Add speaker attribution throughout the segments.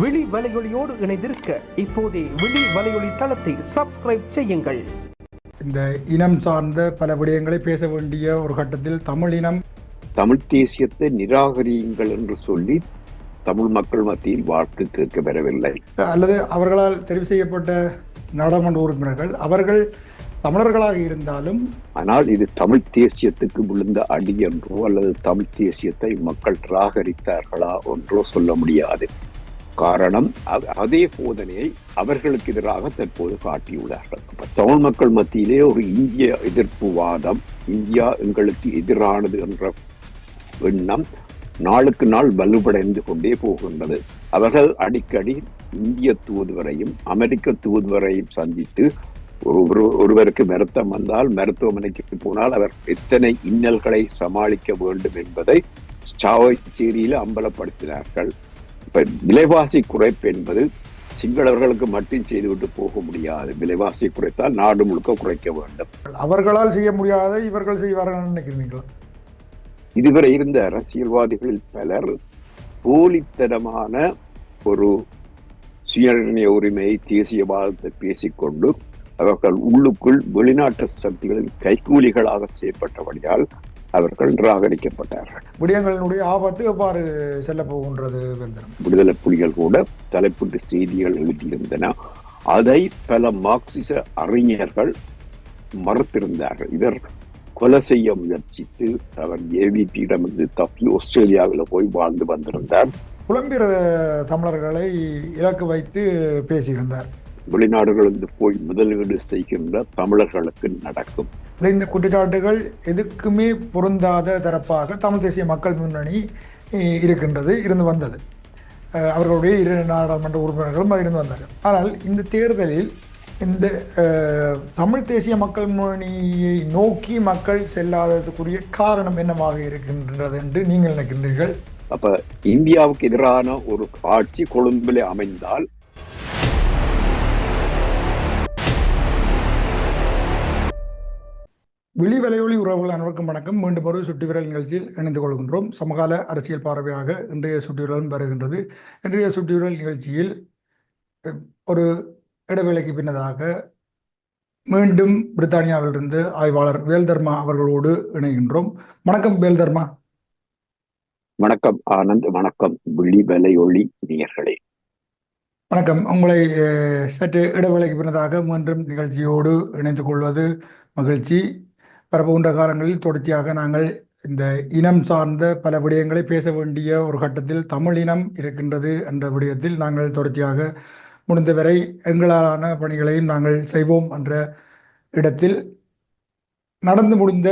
Speaker 1: விழி வலையொலியோடு இணைந்திருக்க இப்போதே விழி வலையொலி தளத்தை சப்ஸ்கிரைப் செய்யுங்கள்.
Speaker 2: இந்த இனம் சார்ந்த பல விடயங்களை பேச வேண்டிய ஒரு கட்டத்தில் தமிழ் இனம்.
Speaker 3: தமிழ் தேசியத்தை நிராகரியுங்கள் என்று சொல்லி தமிழ் மக்கள் மத்தியில் வாழ்த்து கேட்க பெறவில்லை
Speaker 2: அல்லது அவர்களால் தெரிவு செய்யப்பட்ட நாடாளுமன்ற உறுப்பினர்கள் அவர்கள் தமிழர்களாக இருந்தாலும்
Speaker 3: ஆனால் இது தமிழ் தேசியத்துக்கு விழுந்த அடி என்றோ அல்லது தமிழ் தேசியத்தை மக்கள் நிராகரித்தார்களா என்றோ சொல்ல முடியாது. காரணம் அதே போதனையை அவர்களுக்கு எதிராக தற்போது காட்டியுள்ளார்கள். தமிழ் மக்கள் மத்தியிலே ஒரு இந்திய எதிர்ப்பு வாதம் இந்தியா எங்களுக்கு எதிரானது என்ற எண்ணம் நாளுக்கு நாள் வலுவடைந்து கொண்டே போகின்றது. அவர்கள் அடிக்கடி இந்திய தூதுவரையும் அமெரிக்க தூதுவரையும் சந்தித்து ஒரு ஒரு- ஒருவருக்கு மருத்துவம் வந்தால் மருத்துவமனைக்கு போனால் அவர் எத்தனை இன்னல்களை சமாளிக்க வேண்டும் என்பதை சாவச்சேரியில் அம்பலப்படுத்தினார்கள். இப்ப விலைவாசி குறைப்பு என்பது சிங்களவர்களுக்கு மட்டும் செய்துவிட்டு போக முடியாது. விலைவாசி குறைத்தால் நாடு முழுக்க குறைக்க வேண்டும்.
Speaker 2: அவர்களால் செய்ய முடியாத இவர்கள் செய்வார்கள் நினைக்கிறீங்களா
Speaker 3: இதுவரை இருந்த அரசியல்வாதிகளில் பலர் போலித்தனமான ஒரு சுயநிர்ணய உரிமையை தேசியவாதத்தை பேசிக்கொண்டு அவர்கள் உள்ளுக்குள் வெளிநாட்டு சக்திகளின் கைக்கூலிகளாக செய்யப்பட்டபடியால் அவர்கள் நிராகரிக்கப்பட்டார்கள்.
Speaker 2: விடயங்களினுடைய ஆபத்து எவ்வாறு செல்ல போகின்றது
Speaker 3: விடுதலை புலிகள் கூட தலைப்புட்டு செய்திகள் எழுதியிருந்தன. அதை பல மார்க்சிச அறிஞர்கள் மறுத்திருந்தார்கள். இவர் கொலை செய்ய முயற்சித்து அவர் ஏவிபியிடமிருந்து தப்பி ஆஸ்திரேலியாவில் போய் வாழ்ந்து வந்திருந்தார்.
Speaker 2: புலம்பெயர் தமிழர்களை இலக்கு வைத்து பேசியிருந்தார்.
Speaker 3: வெளிநாடுகளிலிருந்து போய் முதலீடு செய்கின்ற தமிழர்களுக்கு நடக்கும்.
Speaker 2: இந்த குற்றச்சாட்டுகள் எதுக்குமே பொருந்தாத தரப்பாக தமிழ் தேசிய மக்கள் முன்னணி இருக்கின்றது இருந்து வந்தது. அவர்களுடைய இரு நாடாளுமன்ற உறுப்பினர்களும் இருந்து வந்தார்கள். ஆனால் இந்த தேர்தலில் இந்த தமிழ் தேசிய மக்கள் முன்னணியை நோக்கி மக்கள் செல்லாததுக்குரிய காரணம் என்னவாக இருக்கின்றது என்று நீங்கள் நினைக்கின்றீர்கள்?
Speaker 3: அப்ப இந்தியாவுக்கு எதிரான ஒரு ஆட்சி கொழும்பிலே அமைந்தால்
Speaker 2: விழி வலையொலி உறவுகள் அனைவருக்கும் வணக்கம். மீண்டும் ஒரு சுட்டி விரல் நிகழ்ச்சியில் இணைந்து கொள்கின்றோம். சமகால அரசியல் பார்வையாக இன்றைய சுட்டி விரலும் வருகின்றது. இன்றைய சுட்டி விரல் நிகழ்ச்சியில் ஒரு இடைவேளைக்கு பின்னதாக மீண்டும் பிரித்தானியாவிலிருந்து ஆய்வாளர் வேல்தர்மா அவர்களோடு இணைகின்றோம். வணக்கம் வேல்தர்மா.
Speaker 3: வணக்கம் ஆனந்த். வணக்கம் விழி வலை ஒளி நேயர்களே.
Speaker 2: வணக்கம். உங்களை சற்று இடைவேளைக்கு பின்னதாக மீண்டும் நிகழ்ச்சியோடு இணைந்து கொள்வது மகிழ்ச்சி. வரப்போன்ற காலங்களில் தொடர்ச்சியாக நாங்கள் இந்த இனம் சார்ந்த பல விடயங்களை பேச வேண்டிய ஒரு கட்டத்தில் தமிழ் இனம் இருக்கின்றது என்ற விடயத்தில் நாங்கள் தொடர்ச்சியாக முடிந்தவரை எங்களாலான பணிகளையும் நாங்கள் செய்வோம் என்ற இடத்தில் நடந்து முடிந்த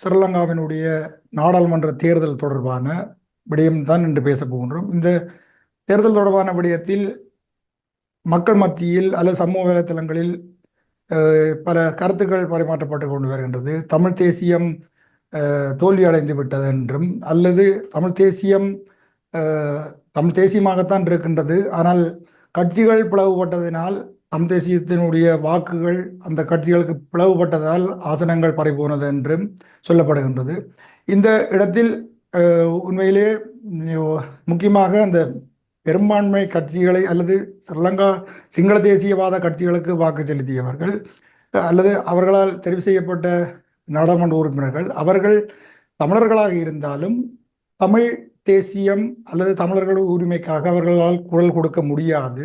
Speaker 2: ஸ்ரீலங்காவினுடைய நாடாளுமன்ற தேர்தல் தொடர்பான விடயம்தான் என்று பேச போகின்றோம். இந்த தேர்தல் தொடர்பான விடயத்தில் மக்கள் மத்தியில் அல்லது சமூக வலைத்தளங்களில் பல கருத்துக்கள் பரிமாற்றப்பட்டு கொண்டு வருகின்றது. தமிழ் தேசியம் தோல்வி அடைந்து விட்டது என்றும் அல்லது தமிழ் தேசியம் தமிழ் தேசியமாகத்தான் இருக்கின்றது. ஆனால் கட்சிகள் பிளவுபட்டதினால் தமிழ் தேசியத்தினுடைய வாக்குகள் அந்த கட்சிகளுக்கு பிளவுபட்டதால் ஆசனங்கள் பறிபோனது என்றும் சொல்லப்படுகின்றது. இந்த இடத்தில் உண்மையிலே முக்கியமாக அந்த பெரும்பான்மை கட்சிகளை அல்லது ஸ்ரீலங்கா சிங்கள தேசியவாத கட்சிகளுக்கு வாக்கு செலுத்தியவர்கள் அல்லது அவர்களால் தெரிவு செய்யப்பட்ட நாடாளுமன்ற உறுப்பினர்கள் அவர்கள் தமிழர்களாக இருந்தாலும் தமிழ் தேசியம் அல்லது தமிழர்கள் உரிமைக்காக அவர்களால் குரல் கொடுக்க முடியாது.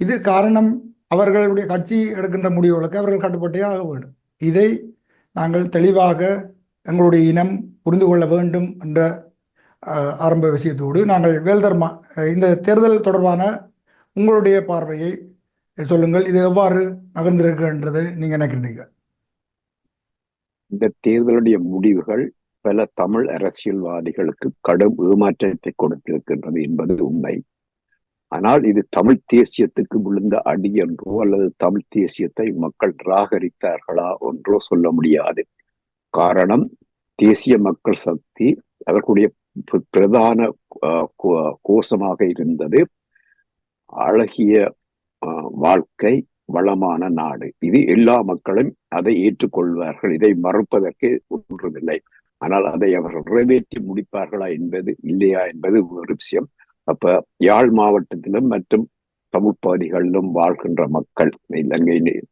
Speaker 2: இது காரணம் அவர்களுடைய கட்சி எடுக்கின்ற முடிவுகளுக்கு அவர்கள் கட்டுப்பட்டே ஆக வேண்டும். இதை நாங்கள் தெளிவாக எங்களுடைய இனம் புரிந்து கொள்ள வேண்டும் என்ற ஆரம்ப விஷயத்தோடு நாங்கள் வேல்தர்மா இந்த தேர்தல் தொடர்பான உங்களுடைய பார்வையை சொல்லுங்கள். இது எவ்வாறு நகர்ந்திருக்குன்றது நீங்க நினைக்கிறீங்க?
Speaker 3: இந்த தேர்தலுடைய முடிவுகள் பல தமிழ் அரசியல்வாதிகளுக்கு கடும் ஏமாற்றத்தை கொடுத்திருக்கின்றது என்பது உண்மை. ஆனால் இது தமிழ் தேசியத்துக்கு விழுந்த அடி என்றோ அல்லது தமிழ் தேசியத்தை மக்கள் நிராகரித்தார்களா என்றோ சொல்ல முடியாது. காரணம் தேசிய மக்கள் சக்தி அவர்களுடைய பிரதான கோ- கோஷமாக இருந்தது. அழகிய அஹ், வாழ்க்கை வளமான நாடு. இது எல்லா மக்களும் அதை ஏற்றுக்கொள்வார்கள். இதை மறுப்பதற்கு ஒன்றுமில்லை. ஆனால் அதை அவர்கள் நிறைவேற்றி முடிப்பார்களா என்பது இல்லையா என்பது ஒரு விஷயம். அப்ப யாழ் மாவட்டத்திலும் மற்றும் தமிழ் பகுதிகளிலும் வாழ்கின்ற மக்கள் இலங்கையில்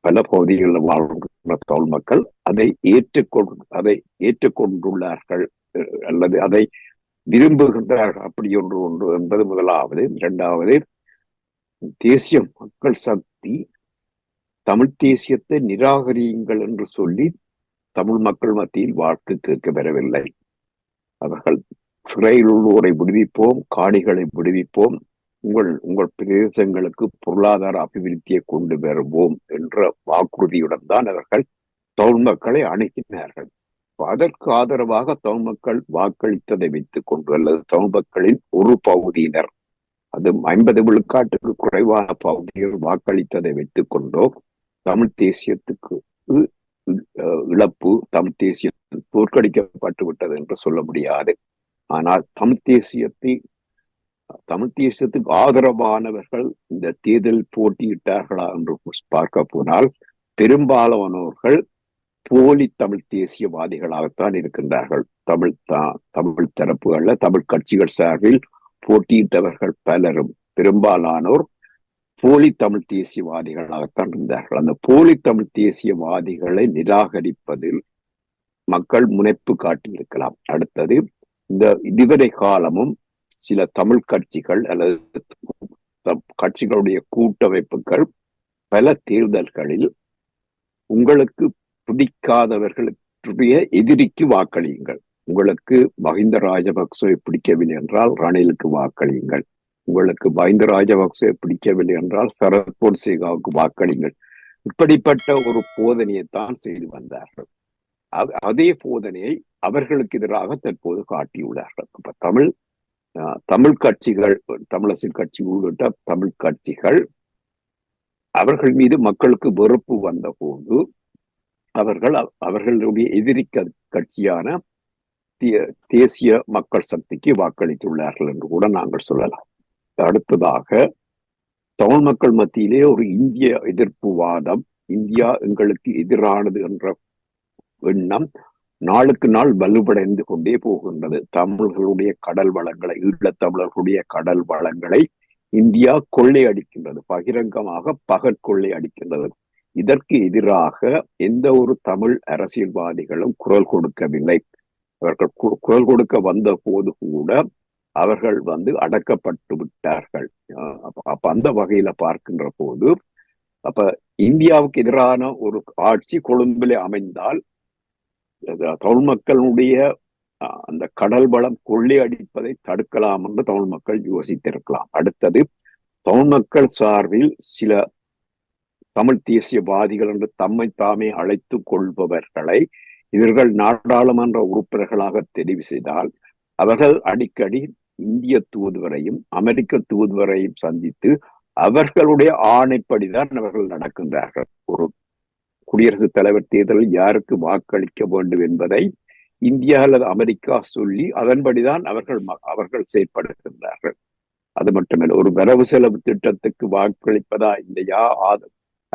Speaker 3: பல பகுதிகளில் வாழ்கின்ற தமிழ் மக்கள் அதை ஏற்றுக்கொண்டு அதை ஏற்றுக்கொண்டுள்ளார்கள். அல்லது அதை விரும்புகின்றார்கள். அப்படி ஒன்று ஒன்று என்பது முதலாவது. இரண்டாவது தேசிய மக்கள் சக்தி தமிழ் தேசியத்தை நிராகரியுங்கள் என்று சொல்லி தமிழ் மக்கள் மத்தியில் வாழ்க்கை கேட்க பெறவில்லை. அவர்கள் சிறையில் உள்ளோரை விடுவிப்போம் காணிகளை விடுவிப்போம் உங்கள் உங்கள் பிரதேசங்களுக்கு பொருளாதார அபிவிருத்தியை கொண்டு வருவோம் என்ற வாக்குறுதியுடன் தான் அவர்கள் தமிழ் மக்களை அணுகினார்கள். அதற்கு ஆதரவாக தமிழ் மக்கள் வாக்களித்ததை வைத்துக் கொண்டு அல்லது தமிழ் மக்களின் ஒரு பகுதியினர் அது ஐம்பது விழுக்காட்டுக்கு குறைவான பகுதியில் வாக்களித்ததை வைத்துக் கொண்டோ தமிழ் தேசியத்துக்கு இழப்பு தமிழ் தேசியம் தோற்கடிக்கப்பட்டு விட்டது என்று சொல்ல முடியாது. ஆனால் தமிழ் தேசியத்தை தமிழ் தேசியத்துக்கு ஆதரவானவர்கள் இந்த தேர்தல் போட்டியிட்டார்களா என்று பார்க்க போனால் பெரும்பாலானோர்கள் போலி தமிழ் தேசியவாதிகளாகத்தான் இருக்கின்றார்கள். தமிழ் தான் தமிழ் தரப்புகள்ல தமிழ் கட்சிகள் சார்பில் போட்டியிட்டவர்கள் பலரும். பெரும்பாலானோர் போலி தமிழ் தேசியவாதிகளாகத்தான் இருந்தார்கள். அந்த போலி தமிழ் தேசியவாதிகளை நிராகரிப்பதில் மக்கள் முனைப்பு காட்டியிருக்கலாம். அடுத்தது இந்த இதுவரை காலமும் சில தமிழ் கட்சிகள் அல்லது கட்சிகளுடைய கூட்டமைப்புகள் பல தேர்தல்களில் உங்களுக்கு பிடிக்காதவர்களுடைய எதிரிக்கு வாக்களியுங்கள். உங்களுக்கு மஹிந்த ராஜபக்சவை பிடிக்கவில்லை என்றால் ரணிலுக்கு வாக்களியுங்கள். உங்களுக்கு மஹிந்த ராஜபக்சவை பிடிக்கவில்லை என்றால் சரத் பொன்சேகாவுக்கு வாக்களியுங்கள். இப்படிப்பட்ட ஒரு போதனையைத்தான் செய்து வந்தார்கள். அதே போதனையை அவர்களுக்கு எதிராக தற்போது காட்டியுள்ளார்கள். அப்ப தமிழ் அஹ், தமிழ் கட்சிகள் தமிழரசின் கட்சி உள்ளிட்ட தமிழ் கட்சிகள் அவர்கள் மீது மக்களுக்கு வெறுப்பு வந்த போது அவர்கள் அவர்களுடைய எதிரி கட்சியான தே- தேசிய மக்கள் சக்திக்கு வாக்களித்துள்ளார்கள் என்று கூட நாங்கள் சொல்லலாம். அடுத்ததாக தமிழ் மக்கள் மத்தியிலே ஒரு இந்திய எதிர்ப்பு வாதம் இந்தியா எங்களுக்கு எதிரானது என்ற எண்ணம் நாளுக்கு நாள் வலுவடைந்து கொண்டே போகின்றது. தமிழர்களுடைய கடல் வளங்களை ஈழத் தமிழர்களுடைய கடல் வளங்களை இந்தியா கொள்ளை அடிக்கின்றது பகிரங்கமாக பகற்கொள்ளை அடிக்கின்றது இதற்கு எதிராக எந்த ஒரு தமிழ் அரசியல்வாதிகளும் குரல் கொடுக்கவில்லை. அவர்கள் கு- குரல் கொடுக்க வந்த போது கூட அவர்கள் வந்து அடக்கப்பட்டு விட்டார்கள். அப்ப- அந்த வகையில பார்க்கின்ற போது அப்ப இந்தியாவுக்கு எதிரான ஒரு ஆட்சி கொழும்பிலே அமைந்தால் தமிழ் மக்களுடைய அந்த கடல் வளம் கொள்ளையடிப்பதை தடுக்கலாம் என்று தமிழ் மக்கள் யோசித்திருக்கலாம். அடுத்தது தமிழ் மக்கள் சார்பில் சில தமிழ் தேசியவாதிகள் என்று தம்மை தாமே அழைத்துக் கொள்பவர்களை இவர்கள் நாடாளுமன்ற உறுப்பினர்களாக தெரிவு செய்தால் அவர்கள் அடிக்கடி இந்திய தூதுவரையும் அமெரிக்க தூதுவரையும் சந்தித்து அவர்களுடைய ஆணைப்படிதான் அவர்கள் நடக்கின்றார்கள். ஒரு குடியரசுத் தலைவர் தேர்தலில் யாருக்கு வாக்களிக்க வேண்டும் என்பதை இந்தியா அல்லது அமெரிக்கா சொல்லி அதன்படிதான் அவர்கள் அவர்கள் செயற்படுகின்றார்கள். அது மட்டுமல்ல ஒரு வரவு செலவு திட்டத்துக்கு வாக்களிப்பதா இல்லையா?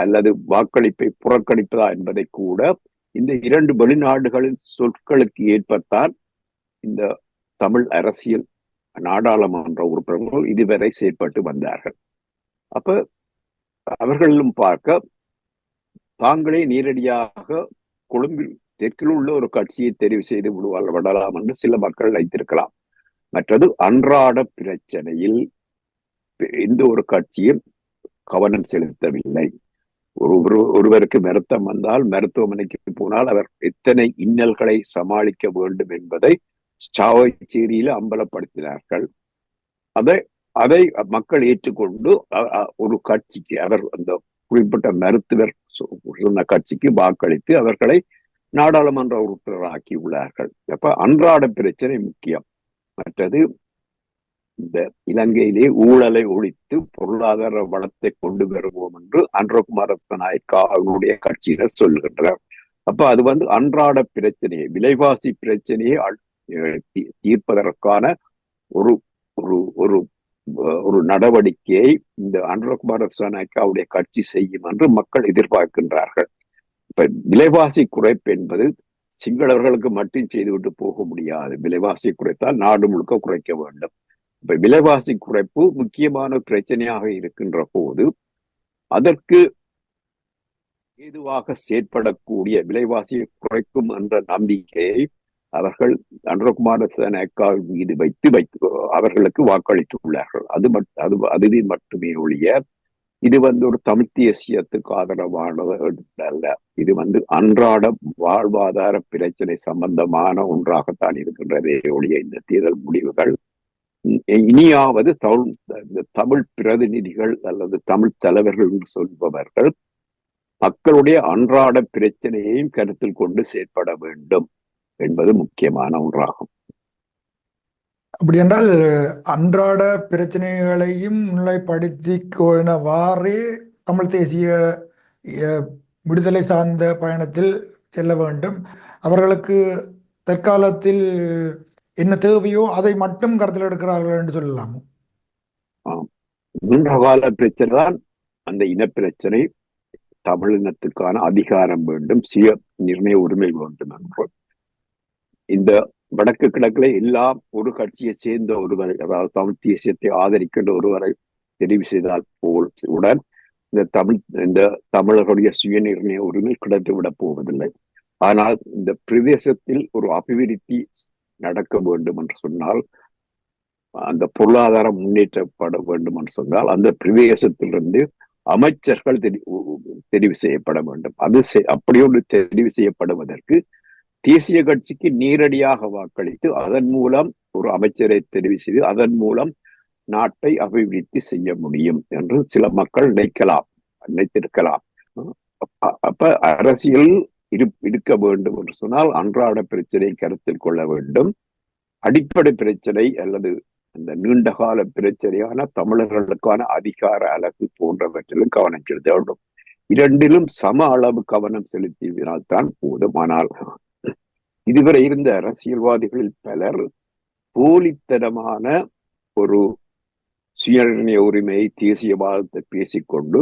Speaker 3: அல்லது வாக்களிப்பை புறக்கணிப்பதா என்பதை கூட இந்த இரண்டு வெளிநாடுகளின் சொற்களுக்கு ஏற்பத்தான் இந்த தமிழ் அரசியல் நாடாளுமன்ற உறுப்பினர்கள் இதுவரை செயற்பட்டு வந்தார்கள். அப்ப அவர்களும் பார்க்க தாங்களே நேரடியாக கொழும்பில் தெற்கில் உள்ள ஒரு கட்சியை தெரிவு செய்து விடுவார் விடலாம் என்று சில மக்கள் வைத்திருக்கலாம் மற்றது அன்றாட பிரச்சனையில் எந்த ஒரு கட்சியும் கவனம் செலுத்தவில்லை. ஒருவருக்கு மருத்தம் வந்தால் மருத்துவமனைக்கு போனால் அவர் எத்தனை இன்னல்களை சமாளிக்க வேண்டும் என்பதை சாவச்சேரியில அம்பலப்படுத்தினார்கள். அதை அதை மக்கள் ஏற்றுக்கொண்டு ஒரு கட்சிக்கு அவர் அந்த குறிப்பிட்ட மருத்துவர் சொன்ன கட்சிக்கு வாக்களித்து அவர்களை நாடாளுமன்ற உறுப்பினராக்கி உள்ளார்கள். அப்ப அன்றாட பிரச்சனை முக்கியம். மற்றது இந்த இலங்கையிலே ஊழலை ஒழித்து பொருளாதார வளத்தை கொண்டு வருவோம் என்று அன்றகுமார நாயக்கா அவருடைய கட்சியினர் சொல்கின்றனர் அப்ப அது வந்து அன்றாட பிரச்சனையை விலைவாசி பிரச்சனையை தீர்ப்பதற்கான ஒரு ஒரு ஒரு ஒரு நடவடிக்கையை இந்த அன்றகுமார நாயக்காவுடைய கட்சி செய்யும் என்று மக்கள் எதிர்பார்க்கின்றார்கள். இப்ப விலைவாசி குறைப்பு என்பது சிங்களவர்களுக்கு மட்டும் செய்துவிட்டு போக முடியாது. விலைவாசி குறைத்தால் நாடு முழுக்க குறைக்க வேண்டும். விலைவாசி குறைப்பு முக்கியமான பிரச்சனையாக இருக்கின்ற போது அதற்கு ஏதுவாக செயற்படக்கூடிய விலைவாசியை குறைக்கும் என்ற நம்பிக்கையை அவர்கள் அன்றகுமார சேனக்கால் மீது வைத்து வைத்து அவர்களுக்கு வாக்களித்துள்ளார்கள். அது மட் அது அதுவே மட்டுமே ஒழிய இது வந்து ஒரு தமிழ் தேசியத்துக்கு ஆதரவானது அல்ல இது வந்து அன்றாட வாழ்வாதார பிரச்சனை சம்பந்தமான ஒன்றாகத்தான் இருக்கின்றதே ஒழிய இந்த தேர்தல் முடிவுகள் இனியாவது தமிழ் தமிழ் பிரதிநிதிகள் அல்லது தமிழ் தலைவர்கள் என்று சொல்பவர்கள் மக்களுடைய அன்றாட பிரச்சனையையும் கருத்தில் கொண்டு செயற்பட வேண்டும் என்பது முக்கியமான ஒன்றாகும்.
Speaker 2: அப்படி என்றால் அன்றாட பிரச்சனைகளையும் முன்னிலைப்படுத்தி கொண்டவாறே தமிழ் தேசிய அஹ், விடுதலை சார்ந்த பயணத்தில் செல்ல வேண்டும். அவர்களுக்கு தற்காலத்தில் என்ன தேவையோ அதை மட்டும் கருத்தில் எடுக்கிறார்கள் என்று சொல்லலாம்?
Speaker 3: நீண்ட கால பிரச்சனை தான் அந்த இனப்பிரச்சனை தமிழினத்துக்கான அதிகாரம் வேண்டும் சுய நிர்ணய உரிமை வேண்டும் என்று இந்த வடக்கு கிழக்குல எல்லாம் ஒரு கட்சியை சேர்ந்த ஒருவரை அதாவது தமிழ் தேசியத்தை ஆதரிக்கின்ற ஒருவரை தெரிவு செய்தால் போல் உடன் இந்த தமிழ் இந்த தமிழர்களுடைய சுய நிர்ணய உரிமை கிடைத்து விட போவதில்லை. ஆனால் இந்த பிரதேசத்தில் ஒரு அபிவிருத்தி நடக்க வேண்டும் என்று சொன்னால் அந்த பொருளாதாரம் முன்னேற்றப்பட வேண்டும் என்று சொன்னால் அந்த பிரதேசத்திலிருந்து அமைச்சர்கள் தெரி- தெரிவு செய்யப்பட வேண்டும். அது செ- அப்படியொன்று தெரிவு செய்யப்படுவதற்கு தேசிய கட்சிக்கு நேரடியாக வாக்களித்து அதன் மூலம் ஒரு அமைச்சரை தெரிவு செய்து அதன் மூலம் நாட்டை அபிவிருத்தி செய்ய முடியும் என்று சில மக்கள் நினைக்கலாம் நினைத்திருக்கலாம். அப்ப அரசியல் இரு இருக்க வேண்டும் என்று சொன்னால் அன்றாட பிரச்சனையை கருத்தில் கொள்ள வேண்டும். அடிப்படை பிரச்சனை அல்லது அந்த நீண்டகால பிரச்சனையான தமிழர்களுக்கான அதிகார அலகு போன்றவற்றிலும் கவனம் செலுத்த வேண்டும். இரண்டிலும் சம அளவு கவனம் செலுத்தினால்தான் போதுமானால் போதும். ஆனால் இதுவரை இருந்த அரசியல்வாதிகளில் பலர் போலித்தனமான ஒரு சுயநிர்ணய உரிமையை தேசியவாதத்தை பேசிக்கொண்டு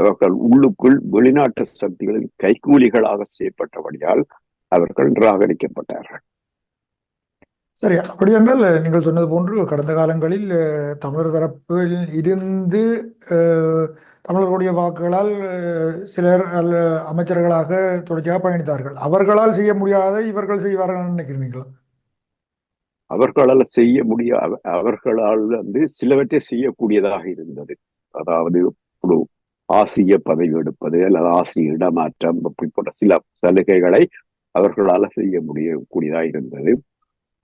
Speaker 3: அவர்கள் உள்ளுக்குள் வெளிநாட்டு சக்திகளின் கைக்கூலிகளாக செய்யப்பட்டபடியால் அவர்கள் நிராகரிக்கப்பட்டார்கள்.
Speaker 2: சரி அப்படி என்றால் நீங்கள் சொன்னது போன்று கடந்த காலங்களில் தமிழர் தரப்பில் இருந்து தமிழர்களுடைய வாக்குகளால் சிலர் அல்ல அமைச்சர்களாக தொடர்ச்சியாக பயணித்தார்கள். அவர்களால் செய்ய முடியாத இவர்கள் செய்வார்கள் நினைக்கிறீங்களா
Speaker 3: அவர்களால் செய்ய முடியாத அவர்களால் வந்து சிலவற்றை செய்யக்கூடியதாக இருந்தது. அதாவது ஒரு ஆசிரிய பதவி எடுப்பது அல்லது ஆசிரிய இடமாற்றம் அப்படிப்பட்ட சில சலுகைகளை அவர்களால் செய்ய முடியக்கூடியதாக இருந்தது.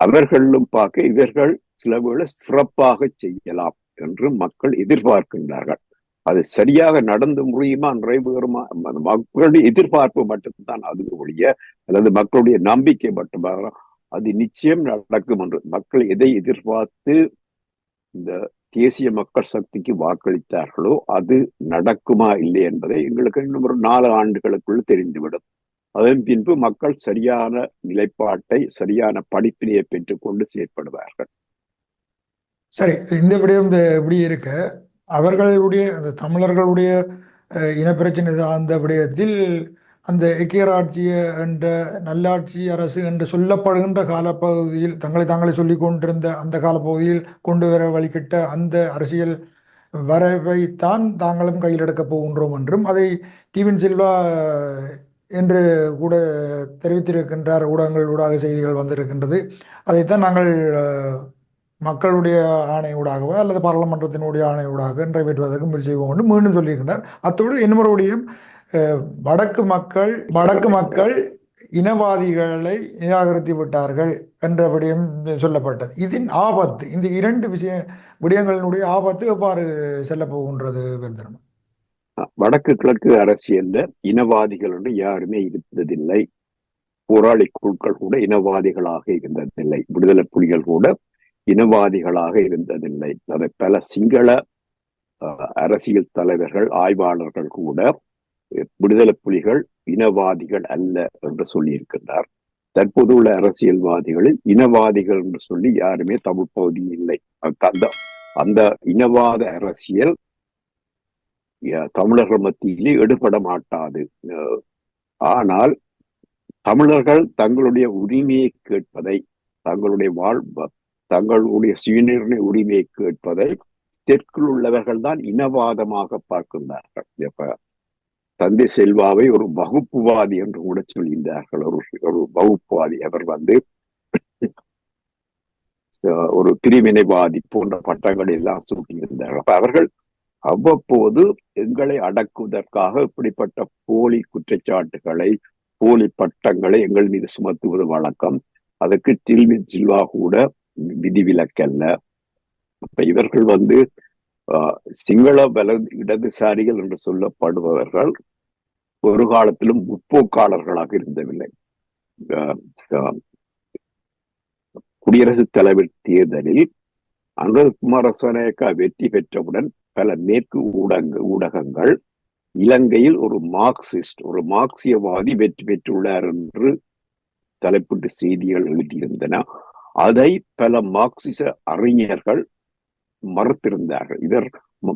Speaker 3: அவர்களும் பார்க்க இவர்கள் சில வேளை சிறப்பாக செய்யலாம் என்று மக்கள் எதிர்பார்க்கின்றார்கள். அது சரியாக நடந்து முடியுமா? நிறைவேறுமா மக்களுடைய எதிர்பார்ப்பு மட்டும்தான் அது ஒழிய அல்லது மக்களுடைய நம்பிக்கை மட்டுமாக அது நிச்சயம் நடக்கும் என்று மக்கள் எதை எதிர்பார்த்து இந்த தேசிய மக்கள் சக்திக்கு வாக்களித்தார்களோ அது நடக்குமா இல்லை என்பதை எங்களுக்கு இன்னும் ஒரு நாலு ஆண்டுகளுக்குள் தெரிந்துவிடும். அதன் பின்பு மக்கள் சரியான நிலைப்பாட்டை சரியான படிப்பினையை பெற்றுக்கொண்டு செயற்படுவார்கள்.
Speaker 2: சரி இந்த விடயம் இந்த இப்படி இருக்க? அவர்களுடைய அந்த தமிழர்களுடைய அஹ், இனப்பிரச்சனை சார்ந்த விடயத்தில் அந்த ஐக்கியராட்சிய என்ற நல்லாட்சி அரசு என்று சொல்லப்படுகின்ற காலப்பகுதியில் தங்களை தாங்களே சொல்லிக் கொண்டிருந்த அந்த காலப்பகுதியில் கொண்டு வர வழிகிட்ட அந்த அரசியல் வரவைத்தான் தாங்களும் கையில் எடுக்கப் போகின்றோம் என்றும் அதை டிவின் சில்வா என்று கூட தெரிவித்திருக்கின்றார். ஊடகங்கள் ஊடாக செய்திகள் வந்திருக்கின்றது. அதைத்தான் நாங்கள் மக்களுடைய ஆணையூடாகவோ அல்லது பாராளுமன்றத்தினுடைய ஆணையூடாக நிறைவேற்றுவதற்கு முயற்சி செய்வோம் என்று மீண்டும் சொல்லியிருக்கின்றார். அத்தோடு இன்னொருடையும் வடக்கு மக்கள் வடக்கு மக்கள் இனவாதிகளை நிராகரித்து விட்டார்கள் என்ற விடயம் சொல்லப்பட்டது. இதன் ஆபத்து இந்த இரண்டு விஷய விடயங்களினுடைய ஆபத்து எவ்வாறு செல்ல போகின்றது வெந்தரம்?
Speaker 3: வடக்கு கிழக்கு அரசியல்ல இனவாதிகள் என்று யாருமே இருந்ததில்லை. போராளி குழுக்கள் கூட இனவாதிகளாக இருந்ததில்லை. விடுதலை புலிகள் கூட இனவாதிகளாக இருந்ததில்லை. அதை பல சிங்கள அஹ், அரசியல் தலைவர்கள் ஆய்வாளர்கள் கூட விடுதலை புலிகள் இனவாதிகள் அல்ல என்று சொல்லியிருக்கின்றார். தற்போது உள்ள அரசியல்வாதிகளில் இனவாதிகள் என்று சொல்லி யாருமே தமிழ் பகுதி இல்லை. அந்த அந்த இனவாத அரசியல் தமிழர்கள் மத்தியிலே எடுபட மாட்டாது. அஹ் ஆனால் தமிழர்கள் தங்களுடைய உரிமையை கேட்பதை தங்களுடைய வாழ் தங்களுடைய சுயநிர்ணய உரிமையை கேட்பதை தெற்கில் உள்ளவர்கள் தான் இனவாதமாக பார்க்கின்றார்கள். தந்தை செல்வாவை ஒரு வகுப்புவாதி என்று கூட சொல்லியிருந்தார்கள் ஒரு ஒரு வகுப்புவாதி. அவர் வந்து ஒரு பிரிவினைவாதி போன்ற பட்டங்கள் எல்லாம் சூட்டியிருந்தார்கள் அப்ப அவர்கள் அவ்வப்போது எங்களை அடக்குவதற்காக இப்படிப்பட்ட போலி குற்றச்சாட்டுகளை போலி பட்டங்களை எங்கள் மீது சுமத்துவது வழக்கம். அதற்கு டில்வி சில்வா கூட விதிவிலக்கல்ல. இப்ப இவர்கள் வந்து ஆஹ், சிங்கள வலது இடதுசாரிகள் என்று சொல்லப்படுபவர்கள் ஒரு காலத்திலும் முற்போக்காளர்களாக இருந்தவில்லை. குடியரசுத் தலைவர் தேர்தலில் அனுர குமாரசுவநாயக்கா வெற்றி பெற்றவுடன் பல மேற்கு ஊடக ஊடகங்கள் இலங்கையில் ஒரு மார்க்சிஸ்ட் ஒரு மார்க்சியவாதி வெற்றி பெற்றுள்ளார் என்று தலைப்பிட்டு செய்திகள் எழுதியிருந்தன. அதை பல மார்க்சிச அறிஞர்கள் மறுத்திருந்தார்கள். இவர்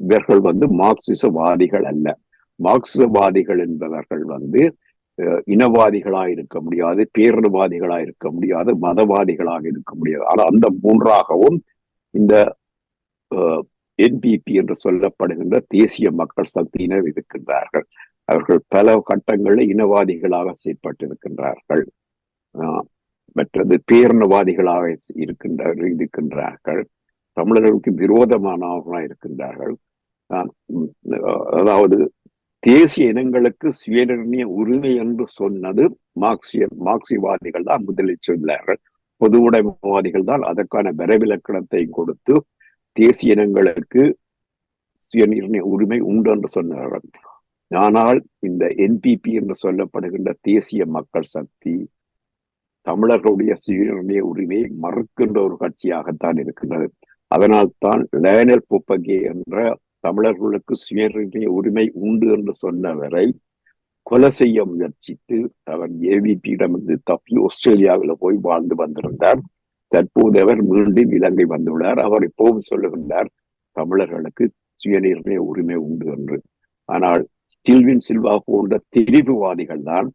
Speaker 3: இவர்கள் வந்து மார்க்சிசவாதிகள் அல்ல. மார்க்சவாதிகள் என்பவர்கள் வந்து இனவாதிகளாக இருக்க முடியாது பேரினவாதிகளாக இருக்க முடியாது மதவாதிகளாக இருக்க முடியாது. ஆனால் அந்த மூன்றாகவும் இந்த என்பிபி என்று சொல்லப்படுகின்ற தேசிய மக்கள் சக்தியினர் இருக்கின்றார்கள். அவர்கள் பல கட்டங்களில் இனவாதிகளாக செயற்பட்டிருக்கின்றார்கள். ஆஹ், மற்றது பேரினவாதிகளாக இருக்கின்ற இருக்கின்றார்கள். தமிழர்களுக்கு விரோதமானவர்களாக இருக்கின்றார்கள். ஆஹ், அதாவது தேசிய இனங்களுக்கு சுயநிர்ணய உரிமை என்று சொன்னது மார்க்சிய மார்க்சிவாதிகள் தான் முதலில் சொன்னார்கள். பொது உடைமவாதிகள் தான் அதற்கான வரைவிலக்கணத்தை கொடுத்து தேசிய இனங்களுக்கு சுயநிர்ணய உரிமை உண்டு என்று சொன்னார்கள். ஆனால் இந்த என்பிபி என்று சொல்லப்படுகின்ற தேசிய மக்கள் சக்தி தமிழர்களுடைய சுயநிர்ணய உரிமையை மறுக்கின்ற ஒரு கட்சியாகத்தான் இருக்கின்றது. அதனால்தான் லேனல் புப்பகே என்ற தமிழர்களுக்கு சுயநிர்ணய உரிமை உண்டு என்று சொன்னவரை கொலை செய்ய முயற்சித்து அவர் ஏவிபியிடமிருந்து தப்பி ஆஸ்திரேலியாவில் போய் வாழ்ந்து வந்திருந்தார். தற்போது அவர் மீண்டும் இலங்கை வந்துள்ளார். அவர் இப்போவும் சொல்லுகின்றார் தமிழர்களுக்கு சுயநிர்ணய உரிமை உண்டு என்று. ஆனால் டில்வின் சில்வா போன்ற திரிவுவாதிகள் தான்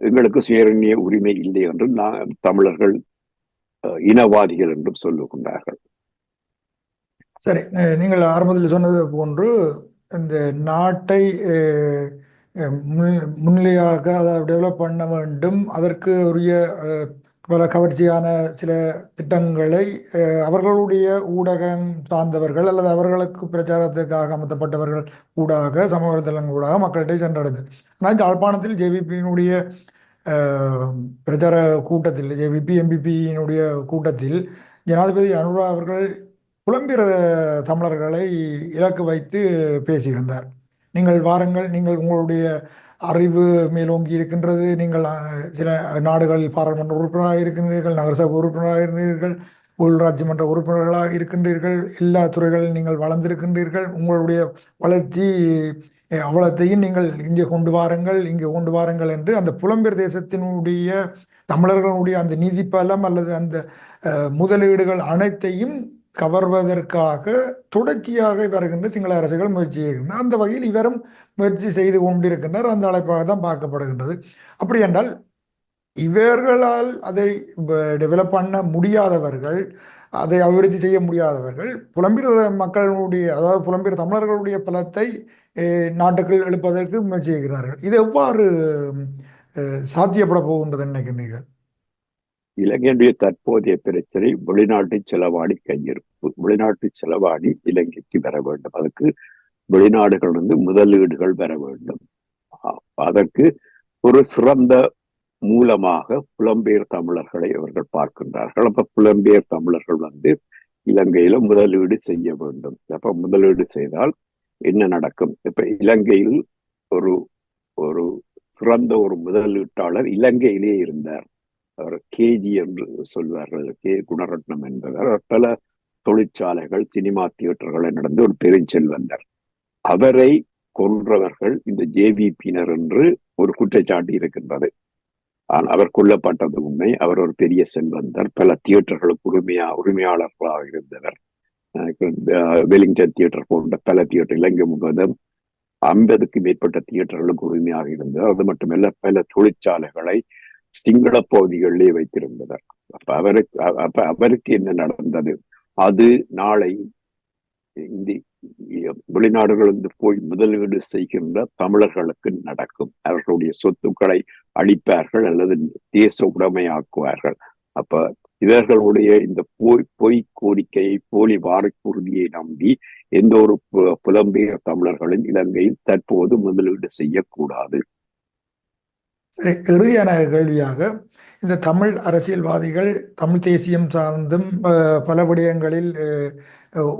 Speaker 3: எங்களுக்கு சுயநிர்ணய உரிமை இல்லை என்று நான் தமிழர்கள் அஹ், இனவாதிகள் என்றும் சொல்லுகின்றார்கள்.
Speaker 2: சரி நீங்கள் ஆரம்பத்தில் சொன்னது போன்று இந்த நாட்டை முன்- முன்னிலையாக அதை டெவலப் பண்ண வேண்டும். அதற்கு உரிய பல கவர்ச்சியான சில திட்டங்களை அவர்களுடைய ஊடகம் சார்ந்தவர்கள் அல்லது அவர்களுக்கு பிரச்சாரத்துக்காக அமர்த்தப்பட்டவர்கள் ஊடாக சமூக வலைதளங்கள் ஊடாக மக்கள்கிட்ட சென்றடைந்தது ஆனால் யாழ்ப்பாணத்தில் ஜேவிபியினுடைய பிரச்சார கூட்டத்தில் ஜேவிபி எம்பிபியினுடைய கூட்டத்தில் ஜனாதிபதி அனுரா அவர்கள் புலம்பிற தமிழர்களை இலக்கு வைத்து பேசியிருந்தார். நீங்கள் வாருங்கள் நீங்கள் உங்களுடைய அறிவு மேலோங்கி இருக்கின்றது. நீங்கள் சில நாடுகளில் பாராளுமன்ற உறுப்பினராக இருக்கின்றீர்கள் நகரசபை உறுப்பினராக இருக்கிறீர்கள் உள்ளாட்சி மன்ற உறுப்பினர்களாக இருக்கின்றீர்கள் எல்லா துறைகளில் நீங்கள் வளர்ந்திருக்கின்றீர்கள். உங்களுடைய வளர்ச்சி அவ்வளத்தையும் நீங்கள் இங்கே கொண்டு வாருங்கள் இங்கே கொண்டு வாருங்கள் என்று அந்த புலம்பெயர் தேசத்தினுடைய தமிழர்களுடைய அந்த நிதி பலம் அல்லது அந்த முதலீடுகள் அனைத்தையும் கவர்வதற்காக தொடர்ச்சியாக வருகின்ற சிங்கள அரசுகள் முயற்சி செய்கின்றன. அந்த வகையில் இவரும் முயற்சி செய்து கொண்டிருக்கின்றனர். அந்த அழைப்பாக தான் பார்க்கப்படுகின்றது. அப்படி என்றால் இவர்களால் அதை டெவலப் பண்ண முடியாதவர்கள் அதை அபிவிருத்தி செய்ய முடியாதவர்கள் புலம்பெயர் மக்களுடைய அதாவது புலம்பெயர் தமிழர்களுடைய பலத்தை நாட்டுக்குள் எழுப்பதற்கு முயற்சி செய்கிறார்கள். இது எவ்வாறு சாத்தியப்பட போகின்றது நினைக்கிறீர்கள்?
Speaker 3: இலங்கையுடைய தற்போதைய பிரச்சனை வெளிநாட்டு செலவாணி கையிருப்பு. வெளிநாட்டு செலவாணி இலங்கைக்கு வர வேண்டும். அதற்கு வெளிநாடுகள் வந்து முதலீடுகள் வர வேண்டும். அதற்கு ஒரு சிறந்த மூலமாக புலம்பெயர் தமிழர்களை அவர்கள் பார்க்கின்றார்கள். அப்ப புலம்பெயர் தமிழர்கள் வந்து இலங்கையில முதலீடு செய்ய வேண்டும். அப்ப முதலீடு செய்தால் என்ன நடக்கும்? இப்ப இலங்கையில் ஒரு ஒரு சிறந்த ஒரு முதலீட்டாளர் இலங்கையிலே இருந்தார். அவர் கேஜி என்று சொல்வார்கள் கே குணரட்னம் என்பவர். பல தொழிற்சாலைகள் சினிமா தியேட்டர்களை நடந்து ஒரு பெருஞ்செல்வந்தர் அவரை கொன்றவர்கள் இந்த ஜேவிபியினர் என்று ஒரு குற்றச்சாட்டு இருக்கின்றது. ஆனால் அவர் கொல்லப்பட்டது உண்மை. அவர் ஒரு பெரிய செல்வந்தர். பல தியேட்டர்களுக்கு உரிமையா உரிமையாளர்களாக இருந்தவர். வெலிங்டன் தியேட்டர் போன்ற பல தியேட்டர் இலங்கை முழுவதும் ஐம்பதுக்கு மேற்பட்ட தியேட்டர்களுக்கு உரிமையாக இருந்தவர். அது மட்டுமல்ல பல தொழிற்சாலைகளை சிங்கள பகுதிகளிலே வைத்திருந்தனர். அப்ப அவருக்கு அப்ப அவருக்கு என்ன நடந்தது? அது நாளை இந்தி வெளிநாடுகளிலிருந்து போய் முதலீடு செய்கின்ற தமிழர்களுக்கு நடக்கும். அவர்களுடைய சொத்துக்களை அழிப்பார்கள் அல்லது தேச உடைமையாக்குவார்கள். அப்ப இவர்களுடைய இந்த போய் பொய் கோரிக்கையை போலி வாக்குறுதியை நம்பி எந்த ஒரு புலம்பெயர் தமிழர்களும் இலங்கையில் தற்போது முதலீடு செய்யக்கூடாது.
Speaker 2: இறுதியான கேள்வியாக இந்த தமிழ் அரசியல்வாதிகள் தமிழ் தேசியம் சார்ந்தும் பல விடயங்களில்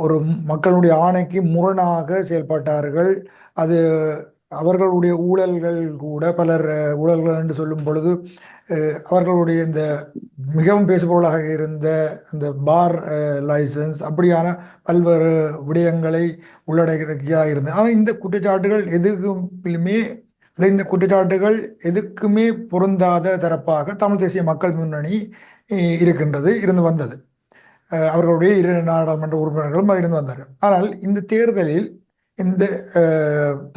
Speaker 2: ஒரு மக்களுடைய ஆணைக்கு முரணாக செயல்பட்டார்கள். அது அவர்களுடைய ஊழல்கள் கூட பலர் ஊழல்கள் என்று சொல்லும் பொழுது அவர்களுடைய இந்த மிகவும் பேசுபொருளாக இருந்த அந்த பார் லைசன்ஸ் அப்படியான பல்வேறு விடயங்களை உள்ளடக்கியதாக இருந்தது. ஆனால் இந்த குற்றச்சாட்டுகள் எதுக்குமே இல்லை, இந்த குற்றச்சாட்டுகள் எதுக்குமே பொருந்தாத தரப்பாக தமிழ் தேசிய மக்கள் முன்னணி இருக்கின்றது இருந்து வந்தது. அவர்களுடைய இரு நாடாளுமன்ற உறுப்பினர்களும் அது இருந்து வந்தார்கள். ஆனால் இந்த தேர்தலில் இந்த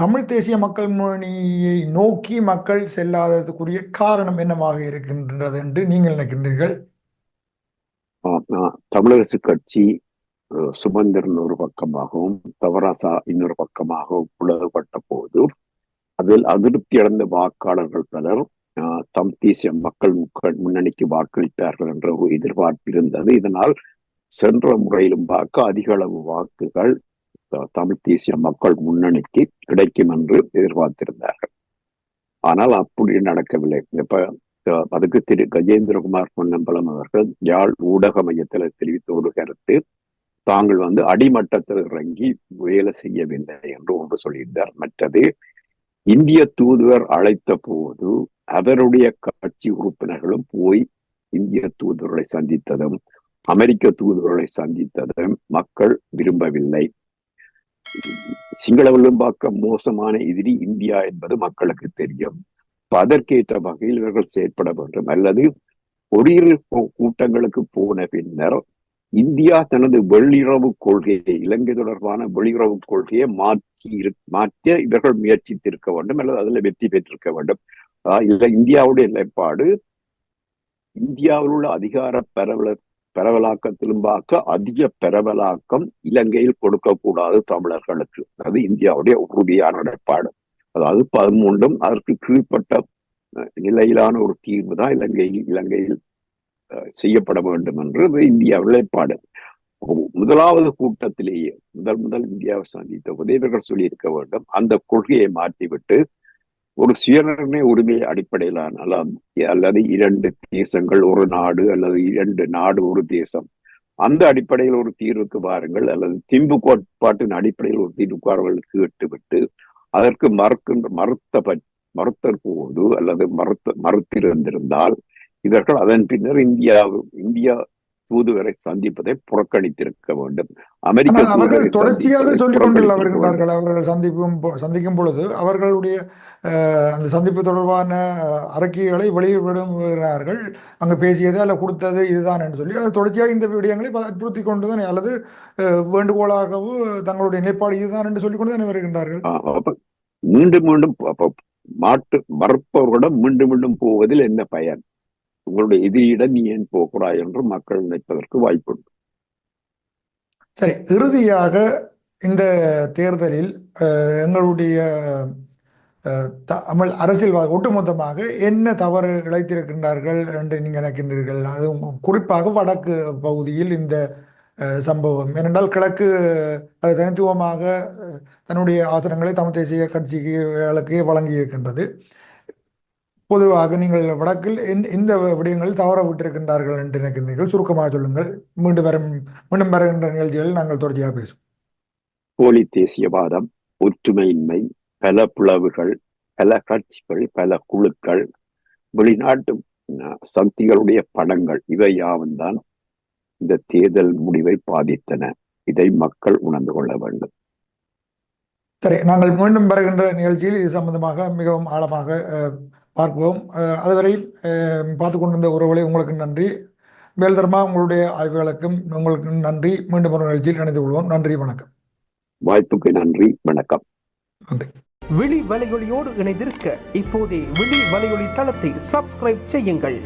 Speaker 2: தமிழ் தேசிய மக்கள் முன்னணியை நோக்கி மக்கள் செல்லாததுக்குரிய காரணம் என்னவாக இருக்கின்றது என்று நீங்கள் நினைக்கின்றீர்கள்?
Speaker 3: தமிழரசு கட்சி சுமந்திரன் ஒரு பக்கமாகவும் தவராசா இன்னொரு பக்கமாகவும் உலகப்பட்ட போது அதில் அதிருப்தி அடைந்த வாக்காளர்கள் பலர் தம் தேசிய மக்கள் முக்க- முன்னணிக்கு வாக்களித்தார்கள் என்ற ஒரு எதிர்பார்ப்பு இருந்தது. இதனால் சென்ற முறையிலும் பார்க்க அதிக அளவு வாக்குகள் தமிழ் தேசிய மக்கள் முன்னணிக்கு கிடைக்கும் என்று எதிர்பார்த்திருந்தார்கள். ஆனால் அப்படி நடக்கவில்லை. இப்ப அதுக்கு திரு கஜேந்திரகுமார் பொன்னம்பலம் அவர்கள் யாழ் ஊடக மையத்தில் தெரிவித்த ஒரு கருத்து தாங்கள் வந்து அடிமட்டத்தில் இறங்கி வேலை செய்யவில்லை என்று ஒன்று சொல்லியிருந்தார். மற்றது இந்திய தூதுவர் அழைத்த போது அவருடைய கட்சி உறுப்பினர்களும் போய் இந்திய தூதுவர்களை சந்தித்ததும் அமெரிக்க தூதுவர்களை சந்தித்ததும் மக்கள் விரும்பவில்லை. சிங்கள பார்க்க மோசமான எதிரி இந்தியா என்பது மக்களுக்கு தெரியும். அதற்கேற்ற வகையில் இவர்கள் செயற்பட வேண்டும். அல்லது ஒரு கூட்டங்களுக்கு போன பின்னர் இந்தியா தனது வெளியுறவு கொள்கையை இலங்கை தொடர்பான வெளியுறவு கொள்கையை மாற்றி இரு மாற்ற இவர்கள் முயற்சித்திருக்க வேண்டும் அல்லது அதுல வெற்றி பெற்றிருக்க வேண்டும். இந்தியாவுடைய நிலைப்பாடு இந்தியாவில் உள்ள அதிகார பரவல பரவலாக்கத்திலும் பார்க்க அதிக பரவலாக்கம் இலங்கையில் கொடுக்கக்கூடாது தமிழர்களுக்கு. அது இந்தியாவுடைய உறுதியான நிலைப்பாடு. அதாவது பதிமூன்றும் அதற்கு கீழ்ப்பட்ட நிலையிலான ஒரு தீர்வு தான் இலங்கையில் இலங்கையில் செய்யப்பட வேண்டும் என்று இந்தியா நிலைப்பாடு. முதலாவது கூட்டத்திலேயே முதல் முதல் இந்தியாவை சந்தித்த போது சொல்லியிருக்க வேண்டும். அந்த கொள்கையை மாற்றிவிட்டு ஒரு சுயநிர்ணய உரிமை அடிப்படையிலான அல்லது இரண்டு தேசங்கள் ஒரு நாடு அல்லது இரண்டு நாடு ஒரு தேசம். அந்த அடிப்படையில் ஒரு தீர்வுக்கு வாருங்கள் அல்லது திம்பு கோட்பாட்டின் அடிப்படையில் ஒரு தீர்வுக்கு வாருங்கள் கேட்டுவிட்டு அதற்கு மறுக்கின்ற மறுத்த ப- மறுத்த போது அல்லது மறுத்த மறுத்திருந்திருந்தால் இவர்கள் அதன் பின்னர் இந்தியா இந்தியா தூதுவரை சந்திப்பதை புறக்கணித்திருக்க வேண்டும். அமெரிக்க
Speaker 2: அவர்கள் தொடர்ச்சியாக சொல்லிக் கொண்டு
Speaker 3: புறக்கணித்திருக்க வேண்டும்.
Speaker 2: வருகின்றார்கள் அவர்கள் சந்திக்கும் சந்திக்கும் பொழுது அவர்களுடைய அந்த சந்திப்பு தொடர்பான அறிக்கைகளை வெளியிடுகிறார்கள் அங்கு பேசியது அல்ல கொடுத்தது இதுதான் என்று சொல்லி அது தொடர்ச்சியாக இந்த விடயங்களை வற்புறுத்தி கொண்டு தான் அல்லது வேண்டுகோளாகவும் தங்களுடைய நிலைப்பாடு இதுதான் என்று சொல்லிக் கொண்டு தானே வருகின்றார்கள்
Speaker 3: மீண்டும் மீண்டும் மாட்டு மறுப்பவர்களிடம் மீண்டும் மீண்டும் போவதில் என்ன பயன்? உங்களுடைய எதிரியிடம் நீ ஏன் போகிறாய் என்று மக்கள் நினைப்பதற்கு வாய்ப்புண்டு.
Speaker 2: சரி இறுதியாக இந்த தேர்தலில் எங்களுடைய தமிழ் அரசியல்வாதி ஒட்டுமொத்தமாக என்ன தவறு இழைத்திருக்கின்றார்கள் என்று நீங்கள் நினைக்கின்றீர்கள்? அது குறிப்பாக வடக்கு பகுதியில் இந்த அஹ், சம்பவம். ஏனென்றால் கிழக்கு அது தனித்துவமாக தன்னுடைய ஆசனங்களை தமிழ் தேசிய கட்சிகளுக்கு வழங்கி இருக்கின்றது பொதுவாக நீங்கள் வடக்கில் எந்த விடயங்களில் தவற விட்டிருக்கின்றார்கள் என்று நினைக்கின்றீர்கள் சுருக்கமாக சொல்லுங்கள். மீண்டும் வரும் மீண்டும் வருகின்ற நிகழ்ச்சிகளில் நாங்கள் தொடர்ச்சியாக பேசுவோம்.
Speaker 3: போலி தேசியவாதம் ஒற்றுமையின்மை பல பிளவுகள் பல கட்சிகள் பல குழுக்கள் வெளிநாட்டு சக்திகளுடைய படங்கள் இவை யாவும் தான் இந்த தேர்தல் முடிவை பாதித்தன. இதை மக்கள் உணர்ந்து கொள்ள வேண்டும்.
Speaker 2: சரி நாங்கள் மீண்டும் வருகின்ற நிகழ்ச்சியில் இது சம்பந்தமாக மிகவும் ஆழமாக பார்ப்போம். அதுவரை பார்த்து கொண்டிருந்த உறவுகளை உங்களுக்கு நன்றி. வேல்தர்மா உங்களுடைய ஆய்வுகளுக்கும் உங்களுக்கு நன்றி. மீண்டும் ஒரு நிகழ்ச்சியில் இணைந்து கொள்வோம். நன்றி வணக்கம்.
Speaker 3: வாய்ப்புக்கு நன்றி வணக்கம்.
Speaker 2: நன்றி.
Speaker 1: விழி வலையொலியோடு இணைந்திருக்க இப்போதே விழி வலையொலி தளத்தை சப்ஸ்கிரைப் செய்யுங்கள்.